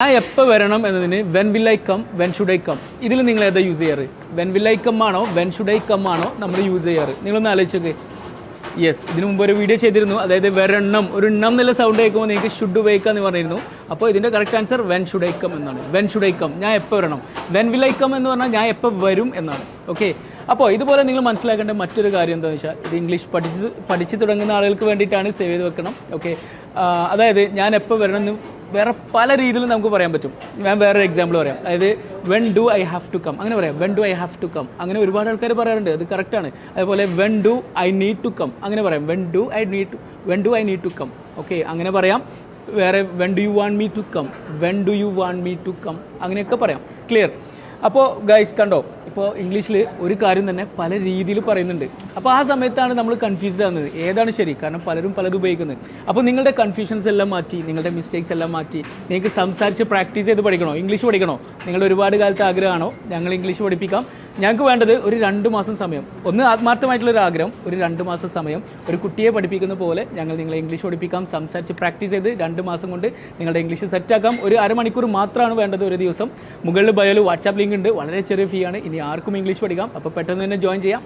ഞാൻ എപ്പോൾ വരണം എന്നതിന് when will I come when should I come ഇതിൽ നിങ്ങൾ ഏതാ യൂസ് ചെയ്യാറ്? വെൻ വിൽ ഐ കം ആണോ വെൻ ഷുഡ് ഐ കം ആണോ നമ്മൾ യൂസ് ചെയ്യാറ്? നിങ്ങളൊന്ന് ആലോചിച്ചൊക്കെ. യെസ് ഇതിനു മുമ്പ് ഒരു വീഡിയോ ചെയ്തിരുന്നു. അതായത് വരണം ഒരു എണ്ണം എന്നുള്ള സൗണ്ട് കേൾക്കുമ്പോൾ നിങ്ങൾക്ക് ഷുഡ് ഉപയോഗിക്കാം എന്ന് പറഞ്ഞിരുന്നു. അപ്പോൾ ഇതിന്റെ correct answer when should I come എന്നാണ്. വെൻ ഷുഡ് ഐ കം ഞാൻ എപ്പോൾ വരണം? വെൻ വിൽ ഐ കം എന്ന് പറഞ്ഞാൽ ഞാൻ എപ്പോൾ വരും എന്നാണ്. ഓക്കെ അപ്പോൾ ഇതുപോലെ നിങ്ങൾ മനസ്സിലാക്കേണ്ട മറ്റൊരു കാര്യം എന്താണെന്ന് വെച്ചാൽ ഇത് ഇംഗ്ലീഷ് പഠിച്ച് പഠിച്ചു തുടങ്ങുന്ന ആളുകൾക്ക് വേണ്ടിയിട്ടാണ് സേവ് ചെയ്ത് വെക്കണം. ഓക്കെ അതായത് ഞാൻ എപ്പോൾ വരണം എന്ന് വേറെ പല രീതിയിലും നമുക്ക് പറയാൻ പറ്റും. ഞാൻ വേറൊരു എക്സാമ്പിൾ പറയാം. അതായത് when do I have to come അങ്ങനെ പറയാം. When do I have to come അങ്ങനെ ഒരുപാട് ആൾക്കാർ പറയാറുണ്ട്. അത് കറക്റ്റാണ് അതുപോലെ when do I need to come അങ്ങനെ പറയാം. When do I need when do I need to come okay അങ്ങനെ പറയാം. വേറെ when do you want me to come when do you want me to come അങ്ങനെയൊക്കെ പറയാം. Clear അപ്പോൾ guys കണ്ടോ? ഇപ്പോൾ ഇംഗ്ലീഷിൽ ഒരു കാര്യം തന്നെ പല രീതിയിൽ പറയുന്നുണ്ട്. അപ്പോൾ ആ സമയത്താണ് നമ്മൾ കൺഫ്യൂസ്ഡ് ആകുന്നത് ഏതാണ് ശരി? കാരണം പലരും പലതും ഉപയോഗിക്കുന്നത് അപ്പോൾ നിങ്ങളുടെ കൺഫ്യൂഷൻസ് എല്ലാം മാറ്റി നിങ്ങളുടെ മിസ്റ്റേക്സ് എല്ലാം മാറ്റി നിങ്ങൾക്ക് സംസാരിച്ച് പ്രാക്ടീസ് ചെയ്ത് പഠിക്കണോ? ഇംഗ്ലീഷ് പഠിക്കണോ? നിങ്ങളുടെ ഒരുപാട് കാലത്തെ ആഗ്രഹമാണോ? ഞങ്ങൾ ഇംഗ്ലീഷ് പഠിപ്പിക്കാം. ഞങ്ങൾക്ക് വേണ്ടത് ഒരു രണ്ട് മാസം സമയം. ഒന്ന് ആത്മാർത്ഥമായിട്ടുള്ള ഒരു ആഗ്രഹം ഒരു രണ്ട് മാസം സമയം. ഒരു കുട്ടിയെ പഠിപ്പിക്കുന്ന പോലെ ഞങ്ങൾ നിങ്ങളെ ഇംഗ്ലീഷ് പഠിപ്പിക്കാം. സംസാരിച്ച് പ്രാക്ടീസ് ചെയ്ത് രണ്ട് മാസം കൊണ്ട് നിങ്ങളുടെ ഇംഗ്ലീഷ് സെറ്റാക്കാം ഒരു അരമണിക്കൂർ മാത്രമാണ് വേണ്ടത് ഒരു ദിവസം. മുകളിൽ ബയോയിൽ വാട്സാപ്പ് ലിങ്ക് ഉണ്ട്. വളരെ ചെറിയ ഫീ ആണ്. ഇനി ആർക്കും ഇംഗ്ലീഷ് പഠിക്കാം. അപ്പോൾ പെട്ടെന്ന് തന്നെ ജോയിൻ ചെയ്യാം.